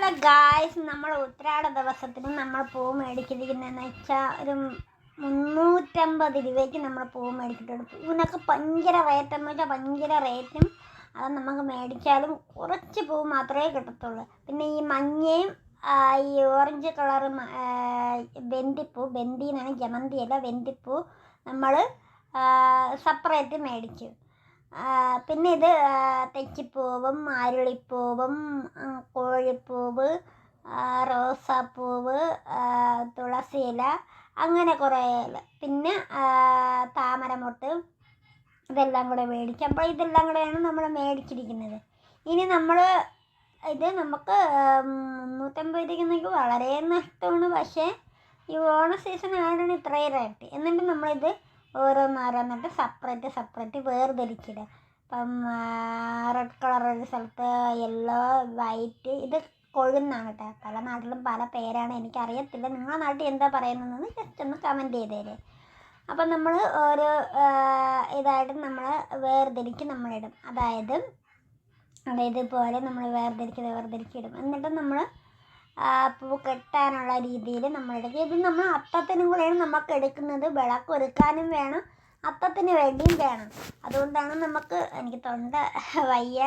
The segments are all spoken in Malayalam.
ഹലോ ഗായ്സ് നമ്മൾ ഉത്രാട ദിവസത്തിന് നമ്മൾ പൂ മേടിച്ചിരിക്കുന്നതെന്ന് വെച്ചാൽ ഒരു മുന്നൂറ്റമ്പത് രൂപയ്ക്ക് നമ്മൾ പൂ മേടിച്ചിട്ടുണ്ട്. പൂവിനൊക്കെ ഭയങ്കര റേറ്റ് എന്ന് വെച്ചാൽ ഭയങ്കര റേറ്റും അത് നമുക്ക് മേടിച്ചാലും കുറച്ച് പൂ മാത്രമേ കിട്ടത്തുള്ളൂ. പിന്നെ ഈ മഞ്ഞയും ഈ ഓറഞ്ച് കളറ് ബന്ദിപ്പൂ ബന്ദി എന്നാണ് ജമന്തി അല്ല ബന്ദിപ്പൂ നമ്മൾ സെപ്പറേറ്റ് മേടിച്ചു. പിന്നെ ഇത് തെച്ചിപ്പൂവും മാരുളിപ്പൂവും കോഴിപ്പൂവ് റോസാപ്പൂവ് തുളസിയില അങ്ങനെ കുറേ പിന്നെ താമരമൊട്ട് ഇതെല്ലാം കൂടെ മേടിക്കും. അപ്പോൾ ഇതെല്ലാം കൂടെയാണ് നമ്മൾ മേടിച്ചിരിക്കുന്നത്. ഇനി നമ്മൾ ഇത് നമുക്ക് മുന്നൂറ്റമ്പത് രൂപയ്ക്ക് വളരെ നഷ്ടമാണ്. പക്ഷേ ഈ ഓണ സീസൺ ആയതുകൊണ്ട് ഇത്രയും റേറ്റ് എന്നിട്ട് നമ്മളിത് ഓരോന്നോരോന്നിട്ട് സെപ്പറേറ്റ് സെപ്പറേറ്റ് വേർതിരിച്ചിടുക ഇപ്പം റെഡ് കളർ ഒരു സ്ഥലത്ത് യെല്ലോ വൈറ്റ് ഇത് കൊഴുന്നാണ് കേട്ടോ പല നാട്ടിലും പല പേരാണ്. എനിക്കറിയത്തില്ല. നിങ്ങളുടെ നാട്ടിൽ എന്താ പറയുന്നതെന്ന് ജസ്റ്റ് ഒന്ന് കമന്റ് ചെയ്തേരെ. അപ്പം നമ്മൾ ആ, ഇതായിട്ട് നമ്മൾ വേർതിരിച്ച് നമ്മളിടും. അതായത് അതായത് ഇതുപോലെ നമ്മൾ വേർതിരിച്ച് വേർതിരിച്ചിടും എന്നിട്ട് നമ്മൾ പൂ കെട്ടാനുള്ള രീതിയിൽ നമ്മളെടുക്കുക ഇത് നമ്മൾ അത്തത്തിനും കൂടെയാണ് നമുക്ക് എടുക്കുന്നത്. വിളക്കൊരുക്കാനും വേണം. അത്തത്തിന് വേണ്ടിയും വേണം. അതുകൊണ്ടാണ് നമുക്ക് എനിക്ക് തൊണ്ട വയ്യ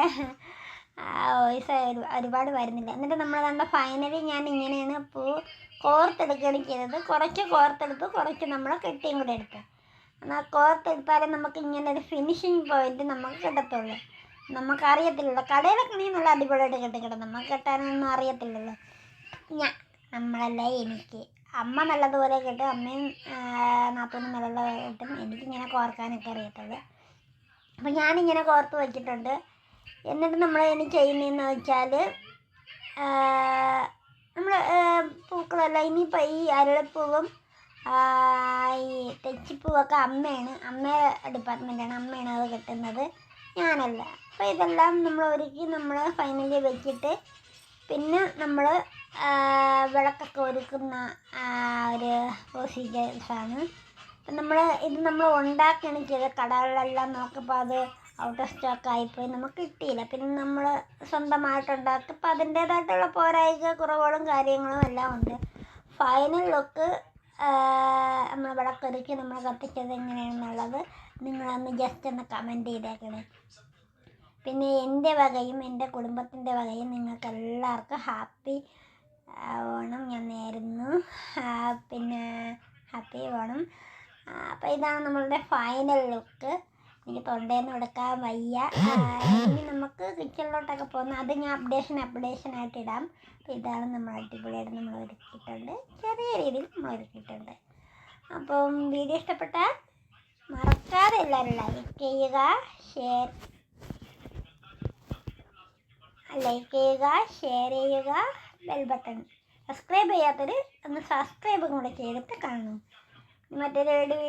വോയിസ് ഒരുപാട് വരുന്നില്ല. എന്നിട്ട് നമ്മൾ കണ്ട ഫൈനലി ഞാൻ ഇങ്ങനെയാണ് പൂ കോർത്തെടുക്കുകയാണ് ചെയ്തത്. കുറച്ച് കോർത്തെടുത്ത്. കുറച്ച് നമ്മൾ കെട്ടിയും കൂടെ എടുത്തു. എന്നാൽ കോർത്തെടുത്താലേ നമുക്ക് ഇങ്ങനെ ഒരു ഫിനിഷിങ് പോയിന്റ് നമുക്ക് കിട്ടത്തുള്ളൂ. നമുക്കറിയത്തില്ലല്ലോ. കടയിലൊക്കെ നീ നല്ല അടിപൊളിയായിട്ട് കെട്ടിക്കിട്ടും നമുക്ക് കെട്ടാനൊന്നും അറിയത്തില്ലല്ലോ. ഞാൻ. നമ്മളല്ല എനിക്ക്. അമ്മ നല്ലതുപോലെ കിട്ടും അമ്മയും നാത്തൂനും നല്ലതുപോലെ കിട്ടും എനിക്കിങ്ങനെ കോർക്കാനൊക്കെ അറിയത്തുള്ളൂ. അപ്പം ഞാനിങ്ങനെ കോർത്ത് വെച്ചിട്ടുണ്ട്. എന്നിട്ട് നമ്മൾ ഇനി ചെയ്യുന്നതെന്ന് വെച്ചാൽ നമ്മൾ പൂക്കളല്ല ഇനിയിപ്പോൾ ഈ അരളിപ്പൂവും ഈ തെച്ചിപ്പൂവൊക്കെ അമ്മയാണ് അമ്മ ഡിപ്പാർട്ട്മെന്റാണ് അമ്മയാണ് അത് കെട്ടുന്നത്. ഞാനല്ല. അപ്പോൾ ഇതെല്ലാം നമ്മൾ ഒരുക്കി നമ്മൾ ഫൈനലി വെച്ചിട്ട് പിന്നെ നമ്മൾ വിളക്കൊക്കെ ഒരുക്കുന്ന ഒരു പ്രൊസീജിയേഴ്സാണ് അപ്പം നമ്മൾ ഇത് നമ്മൾ ഉണ്ടാക്കുകയാണ് ചെയ്തത്. കടകളിലെല്ലാം നോക്കിയപ്പോൾ അത് ഔട്ട് ഓഫ് സ്റ്റോക്ക് ആയിപ്പോയി. നമുക്ക് കിട്ടിയില്ല. പിന്നെ നമ്മൾ സ്വന്തമായിട്ട് ഉണ്ടാക്കി. അപ്പം അതിന്റേതായിട്ടുള്ള പോരായിക കുറവുകളും കാര്യങ്ങളും എല്ലാം ഉണ്ട്. ഫൈനൽ ലുക്ക് നമ്മൾ വിളക്കൊരുക്കി നമ്മൾ കത്തിച്ചത് എങ്ങനെയാണെന്നുള്ളത് നിങ്ങളൊന്ന് ജസ്റ്റ് ഒന്ന് കമന്റ് ചെയ്തേക്കണേ. പിന്നെ എന്റെ വകയും എന്റെ കുടുംബത്തിന്റെ വകയും നിങ്ങൾക്ക് എല്ലാവർക്കും ഹാപ്പി ഓണം ഞാൻ നേരുന്നു പിന്നെ ഹാപ്പി ഓണം. അപ്പോൾ ഇതാണ് നമ്മളുടെ ഫൈനൽ ലുക്ക് എനിക്ക് തൊണ്ടയിൽ നിന്ന് എടുക്കാൻ വയ്യ ഇനി നമുക്ക് കിച്ചണിലോട്ടൊക്കെ പോകുന്ന അത് ഞാൻ അപ്ഡേഷൻ അപ്ഡേഷൻ ആയിട്ട് ഇടാം. അപ്പോൾ ഇതാണ് നമ്മൾ അടിപൊളിയായിട്ട് നമ്മൾ ഒരുക്കിയിട്ടുണ്ട്. ചെറിയ രീതിയിൽ നമ്മൾ ഒരുക്കിയിട്ടുണ്ട്. അപ്പം വീഡിയോ ഇഷ്ടപ്പെട്ടാൽ മറക്കാതെ എല്ലാവരും ലൈക്ക് ചെയ്യുക ഷെയർ ലൈക്ക് ചെയ്യുക ഷെയർ ചെയ്യുക. Bell button. സബ്സ്ക്രൈബ് ചെയ്യാത്തവർ ഒന്ന് സബ്സ്ക്രൈബും കൂടെ ചെയ്തിട്ട് കാണണം. മറ്റൊരു വീഡിയോ